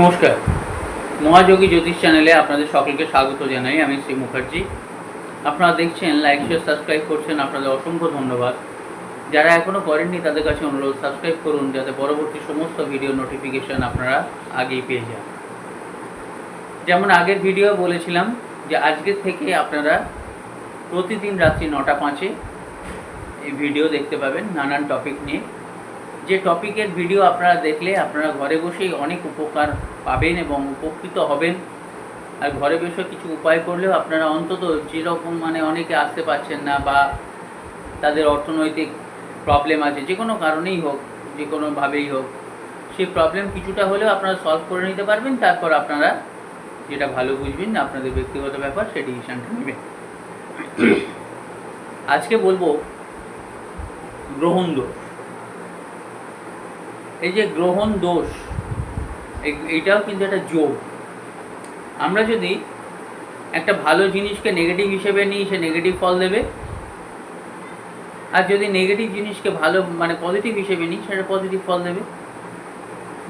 নমস্কার। মহাযোগী জ্যোতিষ চ্যানেলে আপনাদের সকলকে স্বাগত জানাই, আমি শ্রী মুখার্জি। আপনারা দেখছেন লাইক শেয়ার সাবস্ক্রাইব করছেন, আপনাদের অসংখ্য ধন্যবাদ। যারা এখনও করেননি, তাদের কাছে অনুরোধ সাবস্ক্রাইব করুন, যাতে পরবর্তী সমস্ত ভিডিও নোটিফিকেশন আপনারা আগেই পেয়ে যান। যেমন আগের ভিডিও বলেছিলাম যে আজকের থেকে আপনারা প্রতিদিন রাত্রি নটা পাঁচে এই ভিডিও দেখতে পাবেন নানান টপিক নিয়ে। যে টপিকের ভিডিও আপনারা দেখলে আপনারা ঘরে বসেই অনেক উপকার পাবেন এবং উপকৃত হবেন। আর ঘরে বসে কিছু উপায় করলেও আপনারা অন্তত যেরকম মানে অনেকে আসতে পারছেন না বা তাদের অর্থনৈতিক প্রবলেম আছে, যে কোনো কারণেই হোক, যে কোনোভাবেই হোক সেই প্রবলেম কিছুটা হলেও আপনারা সলভ করে নিতে পারবেন, তারপর আপনারা যেটা ভালো বুঝবেন, আপনাদের ব্যক্তিগত ব্যাপার সেই ডিসিশানটা নেবেন। আজকে বলব গ্রহণ দোষ। এই যে গ্রহণ দোষ, এই- এইটাও কিন্তু একটা যোগ আমরা যদি একটা ভালো জিনিসকে নেগেটিভ হিসেবে নিই, সে নেগেটিভ ফল দেবে। আর যদি নেগেটিভ জিনিসকে ভালো মানে পজিটিভ হিসেবে নিই, সেটা পজিটিভ ফল দেবে।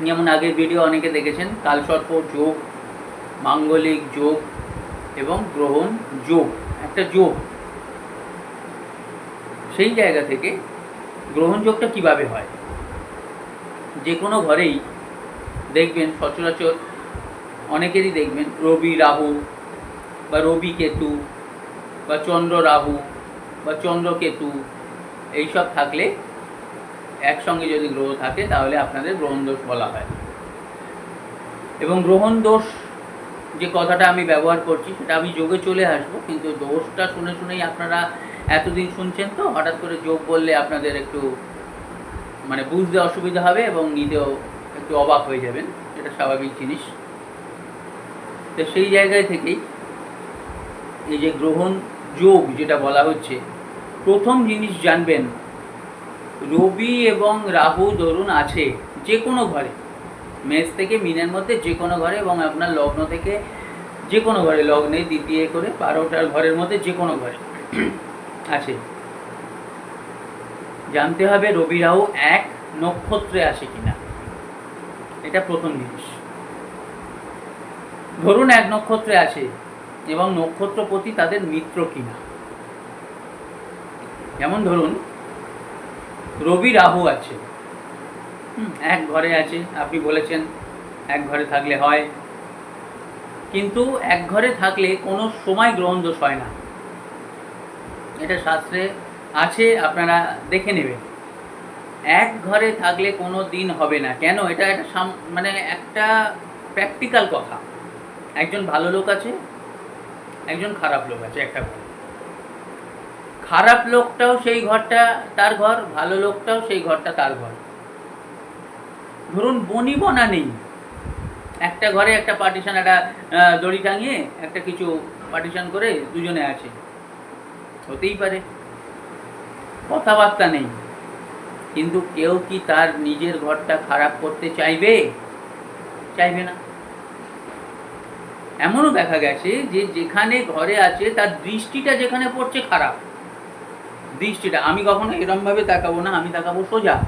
যেমন আগের ভিডিও অনেকে দেখেছেন, কালসর্প যোগ, মাঙ্গলিক যোগ এবং গ্রহণ যোগ, একটা যোগ। সেই জায়গা থেকে গ্রহণ যোগটা কীভাবে হয়? যে কোনো ঘরেই দেখবেন সচরাচর অনেকেরই দেখবেন রবি, রাহু বা রবি কেতু বা চন্দ্র, রাহু বা চন্দ্র কেতু এইসব থাকলে একসঙ্গে যদি গ্রহ থাকে তাহলে আপনাদের গ্রহণ দোষ বলা হয়। এবং গ্রহণ দোষ যে কথাটা আমি ব্যবহার করছি সেটা আমি যোগে চলে আসব, কিন্তু দোষটা শুনে শুনেই আপনারা এতদিন শুনছেন তো, হঠাৎ করে যোগ বললে আপনাদের একটু মানে বুঝতে অসুবিধা হবে এবং নিতেও একটু অবাক হয়ে যাবেন, এটা স্বাভাবিক জিনিস। তো সেই জায়গায় থেকেই এই যে গ্রহণ যোগ যেটা বলা হচ্ছে, প্রথম জিনিস জানবেন, রবি এবং রাহু ধরুন আছে যে কোনো ঘরে, মেষ থেকে মিনের মধ্যে যে কোনো ঘরে এবং আপনার লগ্ন থেকে যে কোনো ঘরে, লগ্নে, দ্বিতীয় করে, বারোটার ঘরের মধ্যে যে কোনো ঘরে আছে। জানতে হবে রবি রাহু এক নক্ষত্রে আসে কিনা। এটা প্রথম জিনিস। ধরুন এক নক্ষত্রে আছে এবং নক্ষত্রপতি তাদের মিত্র কিনা। যেমন ধরুন রবি রাহু আছে এক ঘরে আছে, আপনি বলেছেন এক ঘরে থাকলে হয়। কিন্তু এক ঘরে থাকলে কোনো সময় গ্রহণ দোষ হয় না। এটা শাস্ত্রে আছে, আপনারা দেখে নেবেন। এক ঘরে থাকলে কোনো দিন হবে না। কেন? এটা একটা সাম- মানে একটা প্র্যাকটিক্যাল কথা। একজন ভালো লোক আছে, একজন খারাপ লোক আছে একটা ঘরে। খারাপ লোকটাও সেই ঘরটা তার ঘর, ভালো লোকটাও সেই ঘরটা তার ঘর। ধরুন বনি বনা নেই। একটা ঘরে একটা পার্টিশন একটা দড়ি টাঙিয়ে একটা কিছু পার্টিশন করে দুজনে আছে। হতেই পারে। কথাবার্তা নেই। কিন্তু কেউ কি তার নিজের ঘরটা খারাপ করতে চাইবে? চাইবে না। এমনও দেখা গেছে যে যেখানে ঘরে আছে, তার দৃষ্টিটা যেখানে পড়ছে খারাপ। দৃষ্টিটা, আমি কখনো এরমভাবে তাকাবো না, আমি তাকাবো সোজা।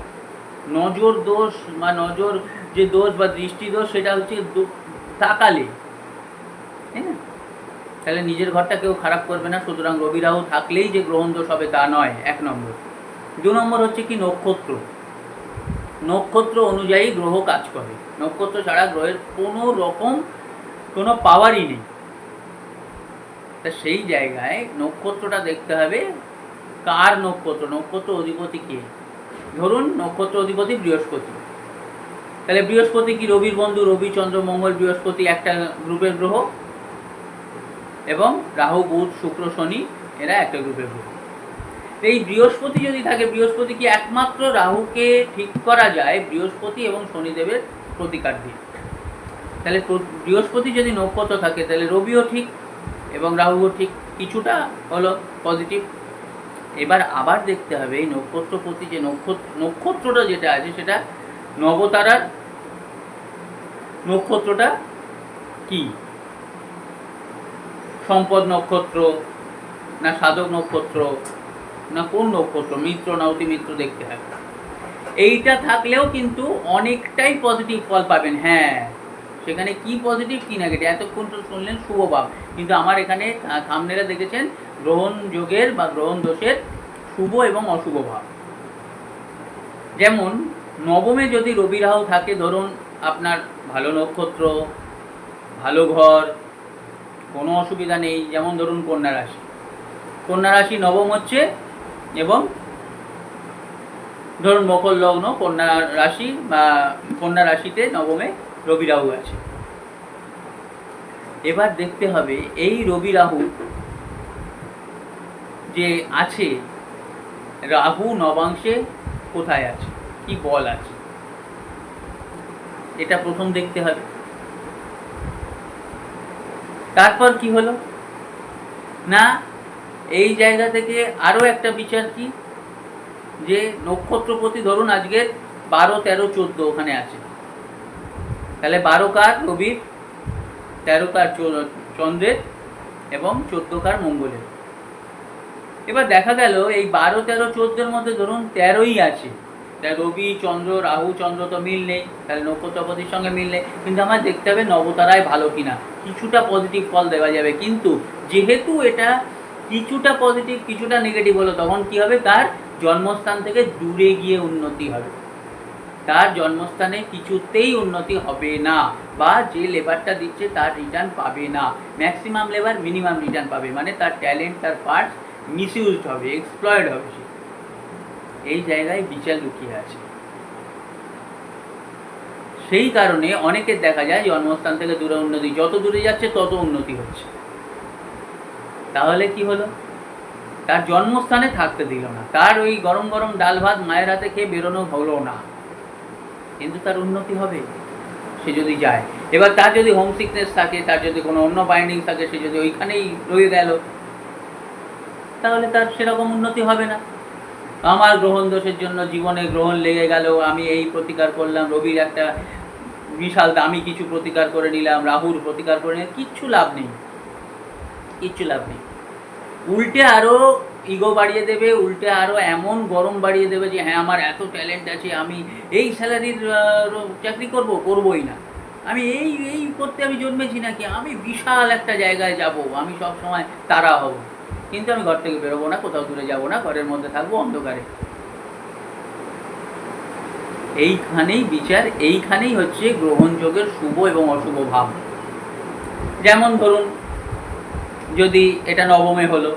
নজর দোষ বা নজর যে দোষ বা দৃষ্টি দোষ, সেটা হচ্ছে তাকালে। হ্যাঁ? তাহলে নিজের ঘরটা কেউ খারাপ করবে না, সুতরাং রবি রাহু থাকলেই যে গ্রহণ দোষ হবে তা নয়, এক নম্বর। দু নম্বর হচ্ছে কি নক্ষত্র? নক্ষত্র অনুযায়ী গ্রহ কাজ করে। নক্ষত্র ছাড়া গ্রহের কোনো রকম কোনো পাওয়ারই নেই। তা সেই জায়গায় নক্ষত্রটা দেখতে হবে, কার নক্ষত্র? নক্ষত্র অধিপতি কে? ধরুন নক্ষত্র অধিপতি বৃহস্পতি। তাহলে বৃহস্পতি কি রবির বন্ধু? রবি, চন্দ্র, মঙ্গল, বৃহস্পতি একটা গ্রুপের গ্রহ। এবং রাহু, বুধ, শুক্র, শনি এরা একটা গ্রুপের গ্রহ এই বৃহস্পতি যদি থাকে, বৃহস্পতি কি একমাত্র রাহুকে ঠিক করা যায়, বৃহস্পতি এবং শনিদেবের প্রতিকার দিয়ে? তাহলে বৃহস্পতি যদি নক্ষত্র থাকে, তাহলে রবিও ঠিক এবং রাহুও ঠিক। কিছুটা হলো পজিটিভ এবার আবার দেখতে হবে, এই নক্ষত্রপতি যে নক্ষত্র, নক্ষত্রটা যেটা আছে, সেটা নবতারার নক্ষত্রটা কি? সম্পদ নক্ষত্র, না সাধক নক্ষত্র, না কোন নক্ষত্র, মিত্র না অতি মিত্র দেখতে হবে এইটা থাকলেও কিন্তু অনেকটাই পজিটিভ ফল পাবেন। হ্যাঁ সেখানে কি পজিটিভ কি নেগেটিভ এতক্ষণ তো শুনলেন শুভ ভাব। কিন্তু আমার এখানে সামনেরা দেখেছেন গ্রহণ যোগের বা গ্রহণ দোষের শুভ এবং অশুভ ভাব। যেমন, নবমে যদি রবি রাহু থাকে, ধরুন আপনার ভালো নক্ষত্র, ভালো ঘর কোনো অসুবিধা নেই। যেমন ধরুন কন্যা রাশি। কন্যা রাশি নবম হচ্ছে এবং ধরুন মকর লগ্ন কন্যা রাশি বা কন্যা রাশিতে নবমে রবি রাহু আছে। এবার দেখতে হবে এই রবি রাহু যে আছে, রাহু নবাংশে কোথায় আছে? কি বল আছে? এটা প্রথম দেখতে হবে। তারপর কি হলো? না, এই জায়গা থেকে আরও একটা বিচার কি? যে নক্ষত্রপতি ধরুন আজকের বারো, তেরো, চোদ্দ ওখানে আছে। তাহলে বারো কার? রবির, তেরো কার চন্দ্রের এবং চোদ্দ কার মঙ্গলের। এবার দেখা গেল এই বারো, তেরো, চোদ্দোর মধ্যে ধরুন তেরোই আছে। তা রবি, চন্দ্র, রাহু, চন্দ্র তো মিল নেই, তাহলে নক্ষত্রপতির সঙ্গে মিল নেই। কিন্তু আমার দেখতে হবে নবতারায় ভালো কিনা। কিছুটা পজিটিভ ফল দেওয়া যাবে। কিন্তু যেহেতু এটা কিছুটা পজিটিভ কিছুটা নেগেটিভ হলো, তখন কি হবে? তার জন্মস্থান থেকে দূরে গিয়ে উন্নতি হবে। তার জন্মস্থানে কিছুতেই উন্নতি হবে না বা যে লেবারটা দিচ্ছে তার রিটার্ন পাবে না। ম্যাক্সিমাম লেবার মিনিমাম রিটার্ন পাবে। মানে তার ট্যালেন্ট তার পার্টস মিসইউজড হবে এক্সপ্লয়েড হবে সে। এই জায়গায় বিচার লুকিয়ে আছে। সেই কারণে অনেকের দেখা যায় জন্মস্থান থেকে দূরে উন্নতি, যত দূরে যাচ্ছে তত উন্নতি হচ্ছে। তাহলে কি হলো? তার জন্মস্থানে থাকতে দিল না। তার ওই গরম গরম ডাল ভাত মায়ের হাতে খেয়ে বেরোনো হলো না। কিন্তু তার উন্নতি হবে। সে যদি যায়। এবার তার যদি হোম সিকনেস থাকে, তার যদি কোনো অন্য বাইন্ডিং থাকে, সে যদি ওইখানেই রয়ে গেল, তাহলে তার সেরকম উন্নতি হবে না। আমার গ্রহণ দোষের জন্য জীবনে গ্রহণ লেগে গেল আমি এই প্রতিকার করলাম। রবির একটা বিশাল দামি কিছু প্রতিকার করে নিলাম, রাহুর প্রতিকার করে নিলাম, কিচ্ছু লাভ নেই। কিচ্ছু লাভ নেই। উল্টে আরও ইগো বাড়িয়ে দেবে, উল্টে আরও এমন গরম বাড়িয়ে দেবে যে হ্যাঁ আমার এত ট্যালেন্ট আছে, আমি এই স্যালারির চাকরি করব, করবই না। আমি এই এই করতে আমি জন্মেছি নাকি? আমি বিশাল একটা জায়গায় যাব, আমি সব সময় তারা হব। কিন্তু আমি ঘর থেকে বেরোবো না, কোথাও দূরে যাব না, ঘরের মধ্যে থাকব অন্ধকারে। এইখানেই বিচার, এইখানেই হচ্ছে গ্রহণযোগের শুভ এবং অশুভ ভাব। যেমন ধরুন, যদি এটা নবমে হলো,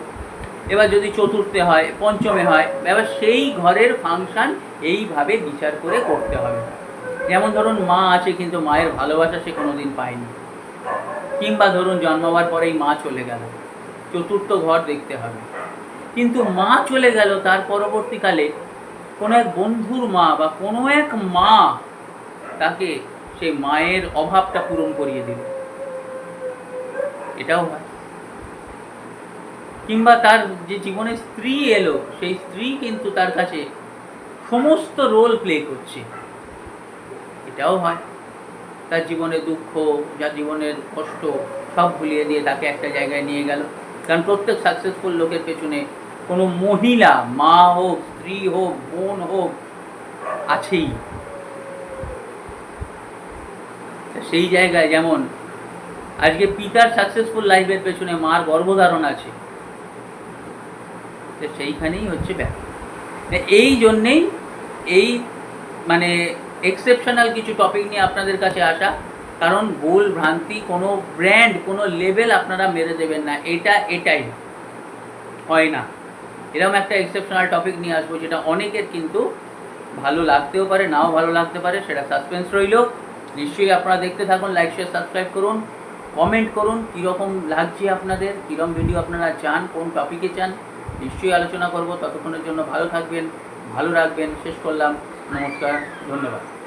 এবার যদি চতুর্থে হয়, পঞ্চমে হয়, এবার সেই ঘরের ফাংশন এইভাবে বিচার করে করতে হবে। যেমন ধরুন, মা আছে কিন্তু মায়ের ভালোবাসা সে কোনোদিন পায়নি। কিংবা ধরুন, জন্মাবার পরেই মা চলে গেল। চতুর্থ ঘর দেখতে হবে। কিন্তু মা চলে গেল তার পরবর্তীকালে। কোনো এক বন্ধুর মা বা কোনো এক মা তাকে সেই মায়ের অভাবটা পূরণ করিয়ে দিল। এটাও হয়। কিংবা তার যে জীবনে স্ত্রী এলো, সেই স্ত্রী কিন্তু তার কাছে সমস্ত রোল প্লে করছে। এটাও হয়। তার জীবনে দুঃখ যা জীবনের কষ্ট, সব ভুলিয়ে দিয়ে তাকে একটা জায়গায় নিয়ে গেল। কারণ প্রত্যেক সাকসেসফুল লোকের পেছনে কোনো মহিলা, মা হোক, স্ত্রী হোক, বোন হোক, আছেই। সেই জায়গায় যেমন আজকে পিতার সাকসেসফুল লাইফের পেছনে মার গর্ভধারণ আছে সেইখানেই হচ্ছে ব্যাপার। এই জন্যেই এই মানে এক্সেপশনাল কিছু টপিক নিয়ে আপনাদের কাছে আসা। কারণ ভুল ভ্রান্তি, কোনো ব্র্যান্ড কোনো লেভেল আপনারা মেরে দেবেন না। এটা, এটাই। হয় না। এরকম একটা এক্সেপশনাল টপিক নিয়ে আসব, যেটা অনেকের কিন্তু ভালো লাগতেও পারে, নাও ভালো লাগতে পারে, সেটা সাসপেন্স রইল। নিশ্চয়ই আপনারা দেখতে থাকুন লাইক শেয়ার সাবস্ক্রাইব করুন কমেন্ট করুন, কীরকম লাগছে আপনাদের, কীরকম ভিডিও আপনারা চান, কোন টপিকে চান, নিশ্চয়ই আলোচনা করব। ততক্ষণের জন্য ভালো থাকবেন, ভালো রাখবেন। শেষ করলাম। নমস্কার, ধন্যবাদ।